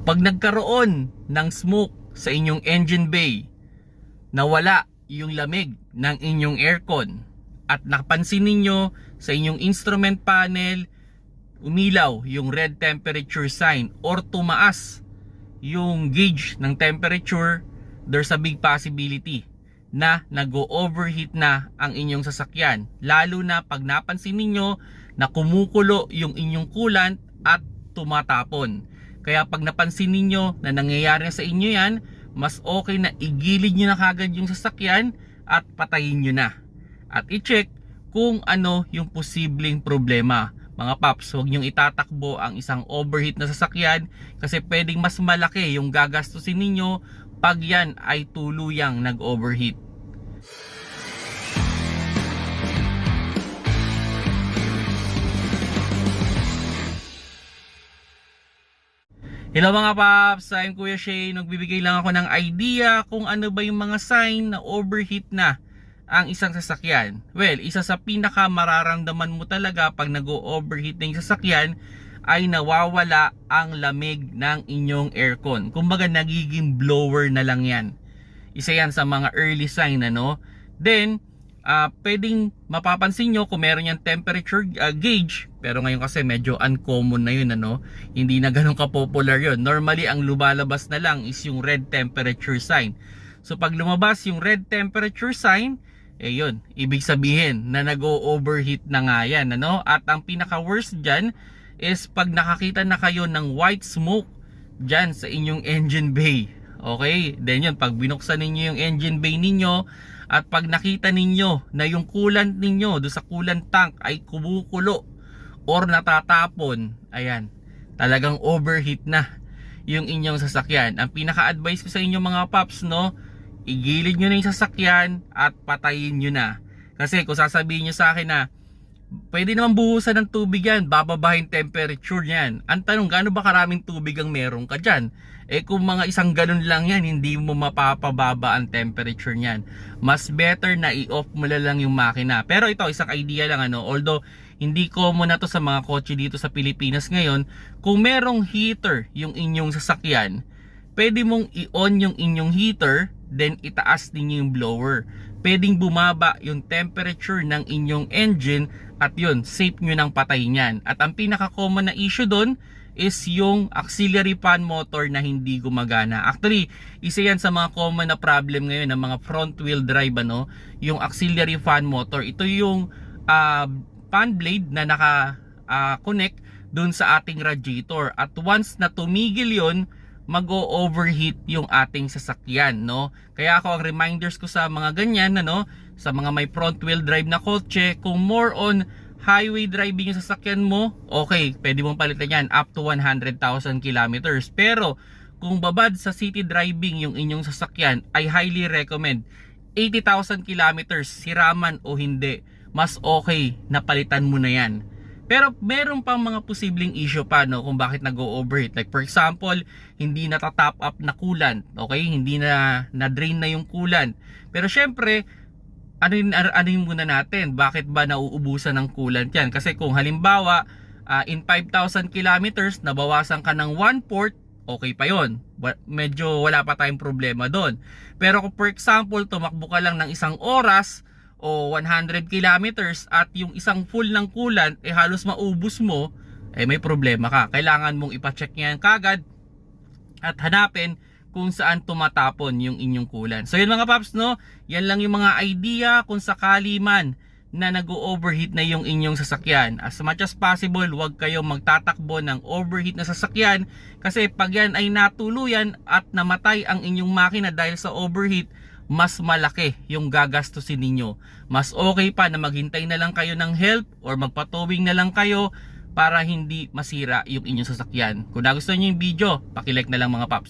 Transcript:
Pag nagkaroon ng smoke sa inyong engine bay, nawala yung lamig ng inyong aircon at napansin ninyo sa inyong instrument panel umilaw yung red temperature sign or tumaas yung gauge ng temperature, there's a big possibility na nag-overheat na ang inyong sasakyan. Lalo na pag napansin ninyo na kumukulo yung inyong coolant at tumatapon. Kaya pag napansin ninyo na nangyayari na sa inyo yan, mas okay na igilid nyo na kagad yung sasakyan at patayin nyo na. At i-check kung ano yung posibleng problema. Mga paps, huwag nyong itatakbo ang isang overheat na sasakyan kasi pwedeng mas malaki yung gagastusin ninyo pag yan ay tuluyang nag-overheat. Hello mga paps, I'm Kuya Shay. Nagbibigay lang ako ng idea kung ano ba yung mga sign na overheat na ang isang sasakyan. Well, isa sa pinaka mararamdaman mo talaga pag nag-overheat na yung sasakyan ay nawawala ang lamig ng inyong aircon. Kumbaga nagiging blower na lang yan. Isa yan sa mga early sign ano. Then, ah pwedeng mapapansin nyo kung meron yung temperature ah, gauge. Pero ngayon kasi medyo uncommon na yun ano? Hindi na ganun ka-popular yun. Normally ang lumalabas na lang is yung red temperature sign. So pag lumabas yung red temperature sign eh yun. Ibig sabihin na nag-overheat na nga yan ano? At ang pinaka worst dyan is pag nakakita na kayo ng white smoke dyan sa inyong engine bay. Okay? Then yun pag binuksan ninyo yung engine bay ninyo at pag nakita ninyo na yung coolant ninyo do sa coolant tank ay kumukulo or natatapon, ayan, talagang overheat na yung inyong sasakyan. Ang pinaka-advice ko sa inyo mga paps, no, igilid nyo na yung sasakyan at patayin nyo na. Kasi kung sasabihin nyo sa akin na, pwede naman buhusan ng tubig yan, bababahin temperature yan. Ang tanong, gaano ba karaming tubig ang meron ka dyan? Eh kung mga isang galon lang yan, hindi mo mapapababa ang temperature niyan. Mas better na i-off mo lang yung makina. Pero ito, isang idea lang ano, although hindi common na to sa mga kotse dito sa Pilipinas ngayon, kung merong heater yung inyong sasakyan, pwede mong i-on yung inyong heater, then itaas din yung blower. Pwedeng bumaba yung temperature ng inyong engine at yun, safe nyo ng patay niyan. At ang pinaka-common na issue doon is yung auxiliary fan motor na hindi gumagana. Actually, isa yan sa mga common na problem ngayon ng mga front wheel drive ano, yung auxiliary fan motor. Ito yung uh, fan blade na naka uh, connect dun sa ating radiator. At once na tumigil yon mag-overheat yung ating sasakyan, no? Kaya ako ang reminders ko sa mga ganyan, ano, sa mga may front wheel drive na kotse, kung more on highway driving yung sasakyan mo, okay, pwede mong palitan yan up to 100,000 kilometers. Pero kung babad sa city driving yung inyong sasakyan, I highly recommend 80,000 kilometers, siraman o hindi, mas okay na palitan mo na yan. Pero meron pang mga posibleng issue pa no kung bakit nag-overheat. Like for example, hindi na top up na coolant, okay? Hindi na na-drain na yung coolant. Pero syempre, ano yun, ano yun muna natin? Bakit ba nauubusan ng coolant yan? Kasi kung halimbawa, uh, in 5,000 kilometers, nabawasan ka ng 1 port, okay pa yon. Medyo wala pa tayong problema doon. Pero kung for example, tumakbo ka lang ng isang oras, o 100 kilometers at yung isang full ng coolant eh halos maubos mo eh may problema ka kailangan mong ipacheck yan kagad at hanapin kung saan tumatapon yung inyong coolant so yun mga paps no yan lang yung mga idea kung sakali man na nag-overheat na yung inyong sasakyan. As much as possible, huwag kayo magtatakbo ng overheat na sasakyan kasi pag yan ay natuluyan at namatay ang inyong makina dahil sa overheat, mas malaki yung gagastusin ninyo. Mas okay pa na maghintay na lang kayo ng help or magpatowing na lang kayo para hindi masira yung inyong sasakyan. Kung nagustuhan nyo yung video, pakilike na lang mga paps.